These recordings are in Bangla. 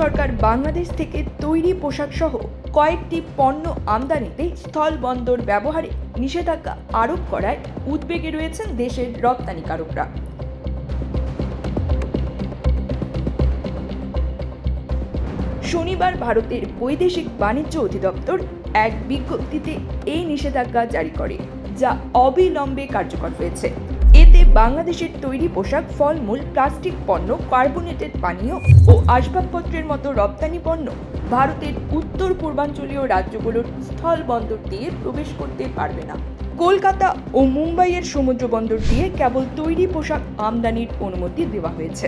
সরকার বাংলাদেশ থেকে তৈরি পোশাক সহ কয়েকটি পণ্য আমদানিতে স্থল বন্দর ব্যবহারে নিষেধাজ্ঞা আরোপ করায় উদ্বেগে রয়েছেন দেশের রপ্তানিকারকরা। শনিবার ভারতের বৈদেশিক বাণিজ্য অধিদপ্তর এক বিজ্ঞপ্তিতে এই নিষেধাজ্ঞা জারি করে, যা অবিলম্বে কার্যকর হয়েছে। এতে বাংলাদেশের তৈরি পোশাক, ফলমূল, প্লাস্টিক পণ্য, কার্বোনেটেড পানীয় ও আসবাবপত্রের মতো রপ্তানি পণ্য ভারতের উত্তর পূর্বাঞ্চলীয় রাজ্যগুলোর স্থল বন্দর দিয়ে প্রবেশ করতে পারবে না। কলকাতা ও মুম্বাইয়ের সমুদ্র বন্দর দিয়ে কেবল তৈরি পোশাক আমদানির অনুমতি দেওয়া হয়েছে।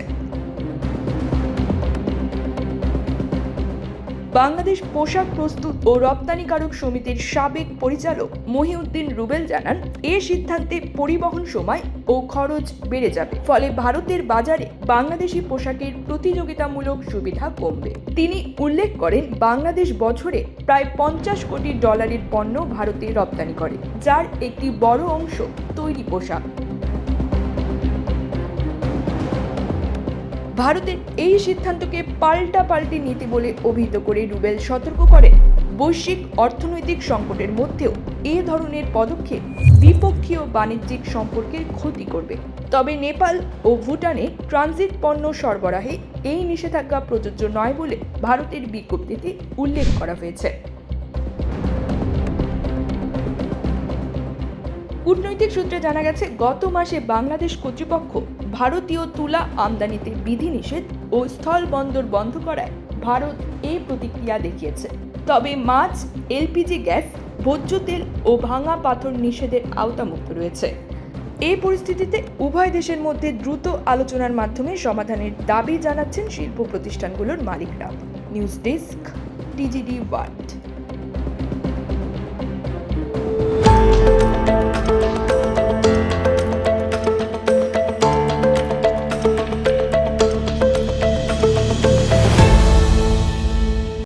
বাংলাদেশ পোশাক প্রস্তুত ও রপ্তানিকারক সমিতির সাবেক পরিচালক মহিউদ্দিন রুবেল জানান, এ সিদ্ধান্তে পরিবহন সময় ও খরচ বেড়ে যাবে। ফলে ভারতের বাজারে বাংলাদেশি পোশাকের প্রতিযোগিতামূলক সুবিধা কমবে। তিনি উল্লেখ করেন, বাংলাদেশ বছরে প্রায় পঞ্চাশ কোটি ডলারের পণ্য ভারতে রপ্তানি করে, যার একটি বড় অংশ তৈরি পোশাক। ভারতের এই সিদ্ধান্তকে পাল্টা পাল্টি নীতি বলে অভিহিত করে রুবেল সতর্ক করেন। বৈশ্বিক অর্থনৈতিক সংকটের মধ্যেও এ ধরনের পদক্ষেপ দ্বিপক্ষীয় বাণিজ্যিক সম্পর্কের ক্ষতি করবে। তবে নেপাল ও ভুটানে ট্রানজিট পণ্য সরবরাহে এই নিষেধাজ্ঞা প্রযোজ্য নয় বলে ভারতের বিজ্ঞপ্তিতে উল্লেখ করা হয়েছে। কূটনৈতিক সূত্রে জানা গেছে, গত মাসে বাংলাদেশ কর্তৃপক্ষ ভারতীয় তুলা আমদানিতে বিধিনিষেধ ও স্থল বন্দর বন্ধ করায় ভারত এই প্রতিক্রিয়া দেখিয়েছে। তবে মাছ, এলপিজি গ্যাস, ভোজ্য তেল ও ভাঙা পাথর নিষেধের আওতামুক্ত রয়েছে। এই পরিস্থিতিতে উভয় দেশের মধ্যে দ্রুত আলোচনার মাধ্যমে সমাধানের দাবি জানাচ্ছেন শিল্প প্রতিষ্ঠানগুলোর মালিকরা। News desk, TGD world.